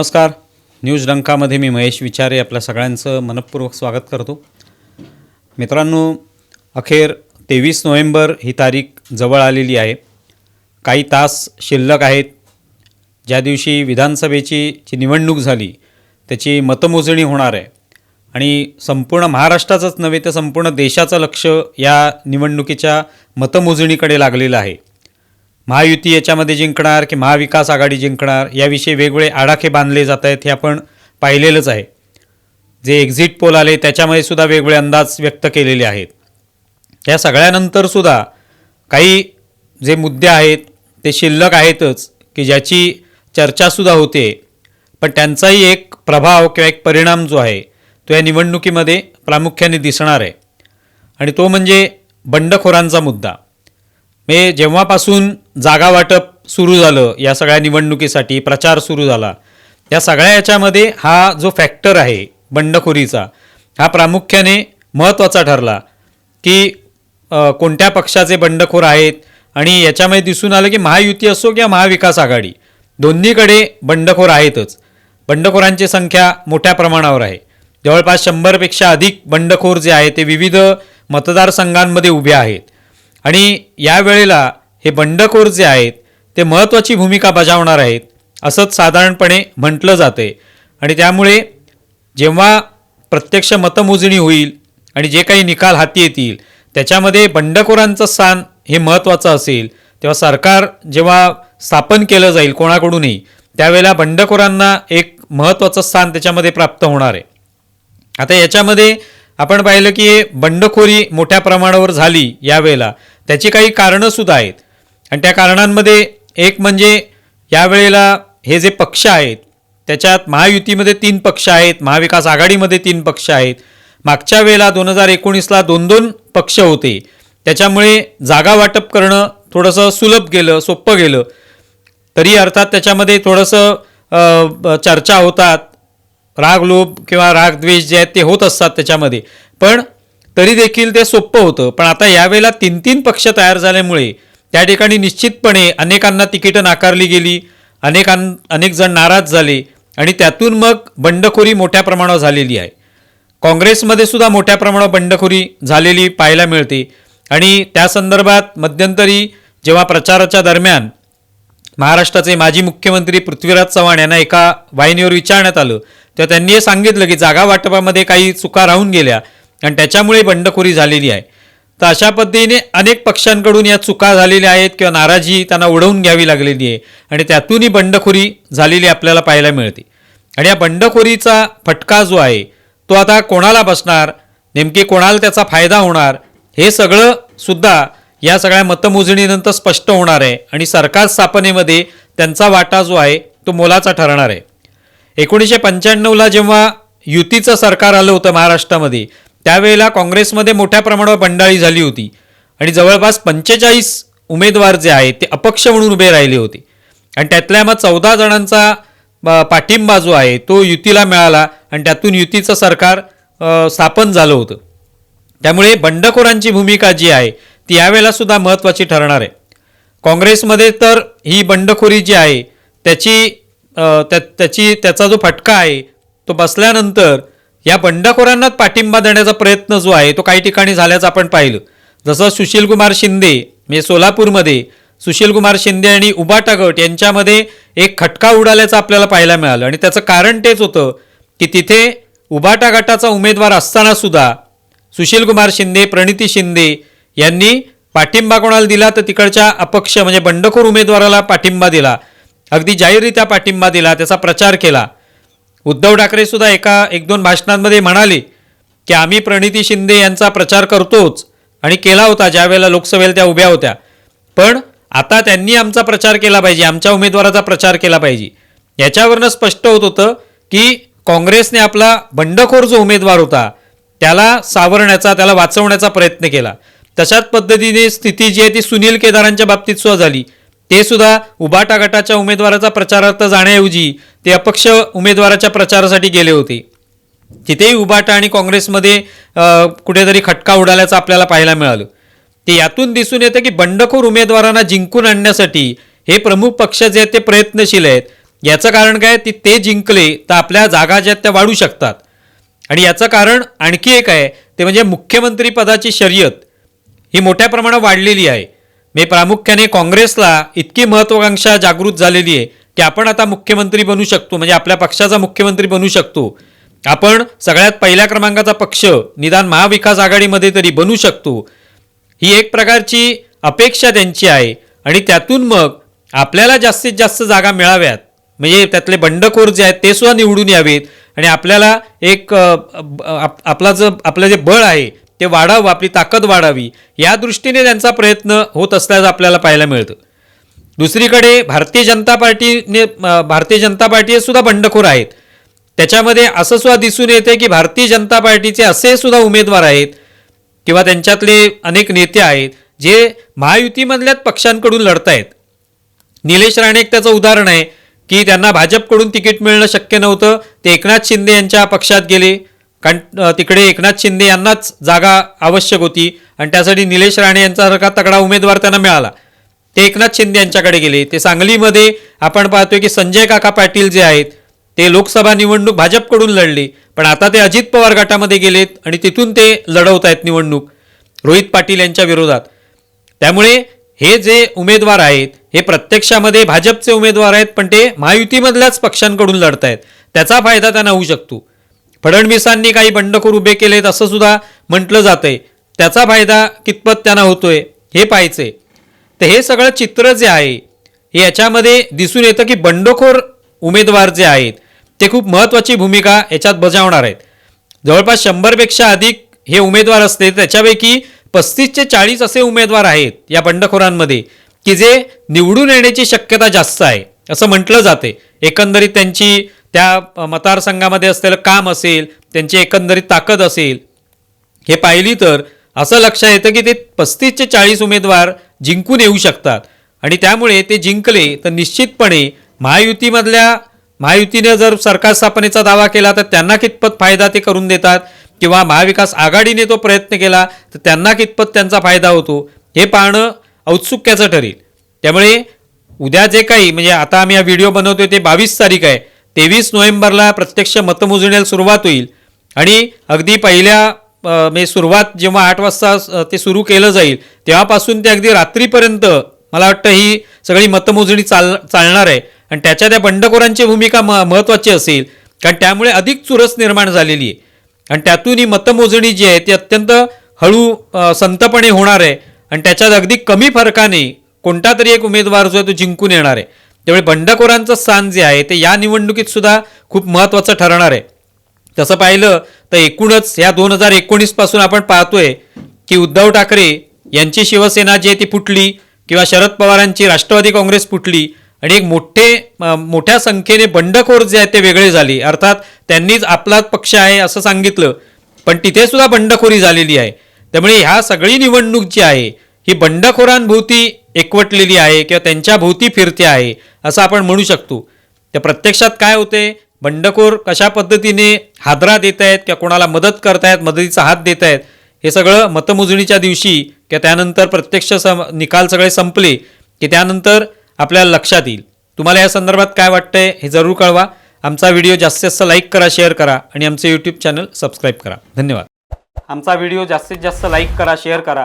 नमस्कार. न्यूज डंकामध्ये मी महेश विचारे आपल्या सगळ्यांचं मनपूर्वक स्वागत करतो. मित्रांनो अखेर तेवीस नोव्हेंबर ही तारीख जवळ आलेली आहे. काही तास शिल्लक आहेत. ज्या दिवशी विधानसभेची जी निवडणूक झाली त्याची मतमोजणी होणार आहे. आणि संपूर्ण महाराष्ट्राचंच नव्हे तर संपूर्ण देशाचं लक्ष या निवडणुकीच्या मतमोजणीकडे लागलेलं आहे. महायुती याच्यामध्ये जिंकणार की महाविकास आघाडी जिंकणार याविषयी वेगवेगळे आडाखे बांधले जात आहेत हे आपण पाहिलेलंच आहे. जे एक्झिट पोल आले त्याच्यामध्ये सुद्धा वेगवेगळे अंदाज व्यक्त केलेले आहेत. या सगळ्यानंतरसुद्धा काही जे मुद्दे आहेत ते शिल्लक आहेतच की ज्याची चर्चासुद्धा होते. पण त्यांचाही एक प्रभाव किंवा एक परिणाम जो आहे तो या निवडणुकीमध्ये प्रामुख्याने दिसणार आहे. आणि तो म्हणजे बंडखोरांचा मुद्दा. मे जेव्हापासून जागा वाटप सुरू झालं या सगळ्या निवडणुकीसाठी प्रचार सुरू झाला या सगळ्या याच्यामध्ये हा जो फॅक्टर आहे बंडखोरीचा हा प्रामुख्याने महत्त्वाचा ठरला की कोणत्या पक्षाचे बंडखोर आहेत आणि याच्यामध्ये दिसून आलं की महायुती असो किंवा महाविकास आघाडी दोन्हीकडे बंडखोर आहेतच. बंडखोरांची संख्या मोठ्या प्रमाणावर आहे. जवळपास शंभरपेक्षा अधिक बंडखोर जे आहे ते विविध मतदारसंघांमध्ये उभे आहेत. आणि यावेळेला हे बंडखोर जे आहेत ते महत्त्वाची भूमिका बजावणार आहेत असंच साधारणपणे म्हटलं जाते. आणि त्यामुळे जेव्हा प्रत्यक्ष मतमोजणी होईल आणि जे काही निकाल हाती येतील त्याच्यामध्ये बंडखोरांचं स्थान हे महत्त्वाचं असेल. तेव्हा सरकार जेव्हा स्थापन केलं जाईल कोणाकडूनही त्यावेळेला बंडखोरांना एक महत्त्वाचं स्थान त्याच्यामध्ये प्राप्त होणार आहे. आता याच्यामध्ये आपण पाहिलं की बंडखोरी मोठ्या प्रमाणावर झाली यावेळेला. त्याची काही कारणंसुद्धा आहेत. आणि त्या कारणांमध्ये एक म्हणजे यावेळेला हे जे पक्ष आहेत त्याच्यात महायुतीमध्ये तीन पक्ष आहेत महाविकास आघाडीमध्ये तीन पक्ष आहेत. मागच्या वेळेला दोन हजार एकोणीसला दोन दोन पक्ष होते. त्याच्यामुळे जागा वाटप करणं थोडंसं सुलभ गेलं सोपं गेलं. तरी अर्थात त्याच्यामध्ये थोडंसं चर्चा होतात राग लोभ किंवा राग द्वेष जे आहेत ते होत असतात त्याच्यामध्ये. पण तरी देखील ते सोपं होतं. पण आता यावेळेला तीन तीन पक्ष तयार झाल्यामुळे त्या ठिकाणी निश्चितपणे अनेकांना तिकीटं नाकारली गेली अनेकां अनेक जण नाराज झाले आणि त्यातून मग बंडखोरी मोठ्या प्रमाणावर झालेली आहे. काँग्रेसमध्ये सुद्धा मोठ्या प्रमाणावर बंडखोरी झालेली पाहायला मिळते. आणि त्या संदर्भात मध्यंतरी जेव्हा प्रचाराच्या दरम्यान महाराष्ट्राचे माजी मुख्यमंत्री पृथ्वीराज चव्हाण यांना एका वाहिनीवर विचारण्यात आलं तेव्हा त्यांनी हे सांगितलं की जागा वाटपामध्ये काही चुका राहून गेल्या आणि त्याच्यामुळे बंडखोरी झालेली आहे. तर अशा पद्धतीने अनेक पक्षांकडून या चुका झालेल्या आहेत किंवा नाराजी त्यांना उडवून घ्यावी लागलेली आहे आणि त्यातूनही बंडखोरी झालेली आपल्याला पाहायला मिळते. आणि या बंडखोरीचा फटका जो आहे तो आता कोणाला बसणार नेमकी कोणाला त्याचा फायदा होणार हे सगळं सुद्धा या सगळ्या मतमोजणीनंतर स्पष्ट होणार आहे आणि सरकार स्थापनेमध्ये त्यांचा वाटा जो आहे तो मोलाचा ठरणार आहे. एकोणीसशे पंच्याण्णवला जेव्हा युतीचं सरकार आलं होतं महाराष्ट्रामध्ये त्यावेळेला काँग्रेसमध्ये मोठ्या प्रमाणावर बंडाळी झाली होती. आणि जवळपास पंचेचाळीस उमेदवार जे आहेत ते अपक्ष म्हणून उभे राहिले होते. आणि त्यातल्या मग चौदा जणांचा पाठिंबा जो आहे तो युतीला मिळाला आणि त्यातून युतीचं सरकार स्थापन झालं होतं. त्यामुळे बंडखोरांची भूमिका जी आहे ती यावेळेला सुद्धा महत्त्वाची ठरणार आहे. काँग्रेसमध्ये तर ही बंडखोरी जी आहे त्याची त्या त्याची त्याचा जो फटका आहे तो बसल्यानंतर या बंडखोरांनाच पाठिंबा देण्याचा प्रयत्न जो आहे तो काही ठिकाणी झाल्याचं आपण पाहिलं. जसं सुशीलकुमार शिंदे म्हणजे सोलापूरमध्ये सुशीलकुमार शिंदे आणि उबाटा गट यांच्यामध्ये एक खटका उडाल्याचं आपल्याला पाहायला मिळालं. आणि त्याचं कारण तेच होतं की तिथे उबाटा गटाचा उमेदवार असताना सुद्धा सुशीलकुमार शिंदे प्रणिती शिंदे यांनी पाठिंबा कोणाला दिला? तर तिकडच्या अपक्ष म्हणजे बंडखोर उमेदवाराला पाठिंबा दिला. अगदी जाहीररित्या पाठिंबा दिला त्याचा प्रचार केला. उद्धव ठाकरे सुद्धा एका एक दोन भाषणांमध्ये म्हणाले की आम्ही प्रणिती शिंदे यांचा प्रचार करतोच आणि केला होता ज्यावेळेला लोकसभेला त्या उभ्या होत्या. पण आता त्यांनी आमचा प्रचार केला पाहिजे आमच्या उमेदवाराचा प्रचार केला पाहिजे. याच्यावरनं स्पष्ट होत होतं की काँग्रेसने आपला बंडखोर जो उमेदवार होता त्याला सावरण्याचा त्याला वाचवण्याचा प्रयत्न केला. तशाच पद्धतीने स्थिती जी आहे ती सुनील केदारांच्या बाबतीत सुद्धा झाली. ते सुद्धा उबाटा गटाच्या उमेदवाराचा प्रचारार्थ जाण्याऐवजी ते अपक्ष उमेदवाराच्या प्रचारासाठी गेले होते. तिथेही उबाटा आणि काँग्रेसमध्ये कुठेतरी खटका उडाल्याचं आपल्याला पाहायला मिळालं. ते यातून दिसून येतं की बंडखोर उमेदवारांना जिंकून आणण्यासाठी हे प्रमुख पक्ष जे आहेत ते प्रयत्नशील आहेत. याचं कारण काय? ती ते जिंकले तर आपल्या जागा ज्या त्या वाढू शकतात. आणि याचं कारण आणखी एक आहे ते म्हणजे मुख्यमंत्री पदाची शर्यत ही मोठ्या प्रमाणात वाढलेली आहे. मी प्रामुख्याने काँग्रेसला इतकी महत्वाकांक्षा जागृत झालेली आहे की आपण आता मुख्यमंत्री बनू शकतो म्हणजे आपल्या पक्षाचा मुख्यमंत्री बनू शकतो. आपण सगळ्यात पहिल्या क्रमांकाचा पक्ष निदान महाविकास आघाडीमध्ये तरी बनू शकतो. ही एक प्रकारची अपेक्षा त्यांची आहे आणि त्यातून मग आपल्याला जास्तीत जास्त जागा मिळाव्यात. म्हणजे त्यातले बंडखोर जे आहेत ते सुद्धा निवडून यावेत आणि आपल्याला एक आप- आपला जो आपलं जे बळ आहे ते वाढावं आपली ताकद वाढावी या दृष्टीने त्यांचा प्रयत्न होत असल्याचं आपल्याला पाहायला मिळतं. दुसरीकडे भारतीय जनता पार्टीने भारतीय जनता पार्टी सुद्धा बंडखोर आहेत. त्याच्यामध्ये असं सुद्धा दिसून येते की भारतीय जनता पार्टीचे असे सुद्धा उमेदवार आहेत किंवा त्यांच्यातले अनेक नेते आहेत जे महायुतीमधल्याच पक्षांकडून लढतायत. निलेश राणे एक त्याचं उदाहरण आहे की त्यांना भाजपकडून तिकीट मिळणं शक्य नव्हतं. ते एकनाथ शिंदे यांच्या पक्षात गेले. कारण तिकडे एकनाथ शिंदे यांनाच जागा आवश्यक होती. आणि त्यासाठी निलेश राणे यांच्यासारखा तगडा उमेदवार त्यांना मिळाला. ते एकनाथ शिंदे यांच्याकडे गेले. ते सांगलीमध्ये आपण पाहतोय की संजय काका पाटील जे आहेत ते लोकसभा निवडणूक भाजपकडून लढले. पण आता ते अजित पवार गटामध्ये गेलेत आणि तिथून ते लढवत आहेत निवडणूक रोहित पाटील यांच्या विरोधात. त्यामुळे हे जे उमेदवार आहेत हे प्रत्यक्षामध्ये भाजपचे उमेदवार आहेत पण ते महायुतीमधल्याच पक्षांकडून लढत आहेत त्याचा फायदा त्यांना होऊ शकतो. फडणवीसांनी काही बंडखोर उभे केलेत असं सुद्धा म्हटलं जातंय. त्याचा फायदा कितपत त्यांना होतोय हे पाहायचंय. तर हे सगळं चित्र जे आहे हे याच्यामध्ये दिसून येतं की बंडखोर उमेदवार जे आहेत ते खूप महत्त्वाची भूमिका याच्यात बजावणार आहेत. जवळपास शंभरपेक्षा अधिक हे उमेदवार असते त्याच्यापैकी पस्तीस ते चाळीस असे उमेदवार आहेत या बंडखोरांमध्ये की जे निवडून येण्याची शक्यता जास्त आहे असं म्हटलं जाते एकंदरीत त्यांची त्या मतदारसंघामध्ये असलेलं काम असेल त्यांची एकंदरीत ताकद असेल हे पाहिली तर असं लक्षात येतं की ते पस्तीस ते चाळीस उमेदवार जिंकून येऊ शकतात. आणि त्यामुळे ते जिंकले तर निश्चितपणे महायुतीमधल्या महायुतीने जर सरकार स्थापनेचा दावा केला तर त्यांना कितपत फायदा ते करून देतात? किंवा महाविकास आघाडीने तो प्रयत्न केला तर त्यांना कितपत त्यांचा फायदा होतो? हे पाहणं औत्सुक्याचं ठरेल. त्यामुळे उद्या जे काही म्हणजे आता आम्ही हा व्हिडिओ बनवतोय ते बावीस तारीख आहे. तेवीस नोव्हेंबरला प्रत्यक्ष मतमोजणीला सुरुवात होईल. आणि अगदी पहिल्या म्हणजे सुरुवात जेव्हा आठ वाजता ते सुरू केलं जाईल तेव्हापासून ते अगदी रात्रीपर्यंत मला वाटतं ही सगळी मतमोजणी चाल चालणार आहे. आणि त्याच्या त्या बंडखोरांची भूमिका म महत्त्वाची असेल. कारण त्यामुळे अधिक चुरस निर्माण झालेली आहे. आणि त्यातून ही मतमोजणी जी आहे ती अत्यंत हळू संतपणे होणार आहे. आणि त्याच्यात अगदी कमी फरकाने कोणता तरी एक उमेदवार जो आहे तो जिंकून येणार आहे. त्यामुळे बंडखोरांचं स्थान जे आहे ते या निवडणुकीत सुद्धा खूप महत्त्वाचं ठरणार आहे. तसं पाहिलं तर एकूणच या दोन हजार एकोणीसपासून आपण पाहतोय की उद्धव ठाकरे यांची शिवसेना जी आहे ती फुटली किंवा शरद पवारांची राष्ट्रवादी काँग्रेस फुटली आणि एक मोठे मोठ्या संख्येने बंडखोर जे आहेत ते वेगळे झाले. अर्थात त्यांनीच आपलाच पक्ष आहे असं सांगितलं. पण तिथे सुद्धा बंडखोरी झालेली आहे. त्यामुळे ह्या सगळी निवडणूक जी आहे ही बंडखोरांभोवती एकवटलेली आहे किंवा त्यांच्या भोवती फिरते आहे असं आपण म्हणू शकतो. त्या प्रत्यक्षात काय होते? बंडखोर कशा पद्धतीने हादरा देत आहेत किंवा कोणाला मदत करतायत मदतीचा हात देत आहेत हे सगळं मतमोजणीच्या दिवशी किंवा त्यानंतर प्रत्यक्ष सम निकाल सगळे संपले की त्यानंतर आपल्याला लक्षात येईल. तुम्हाला या संदर्भात काय वाटतंय हे जरूर कळवा. आमचा व्हिडिओ जास्तीत जास्त लाईक करा शेअर करा आणि आमचं यूट्यूब चॅनल सबस्क्राईब करा. धन्यवाद. आमचा व्हिडिओ जास्तीत जास्त लाईक करा शेअर करा.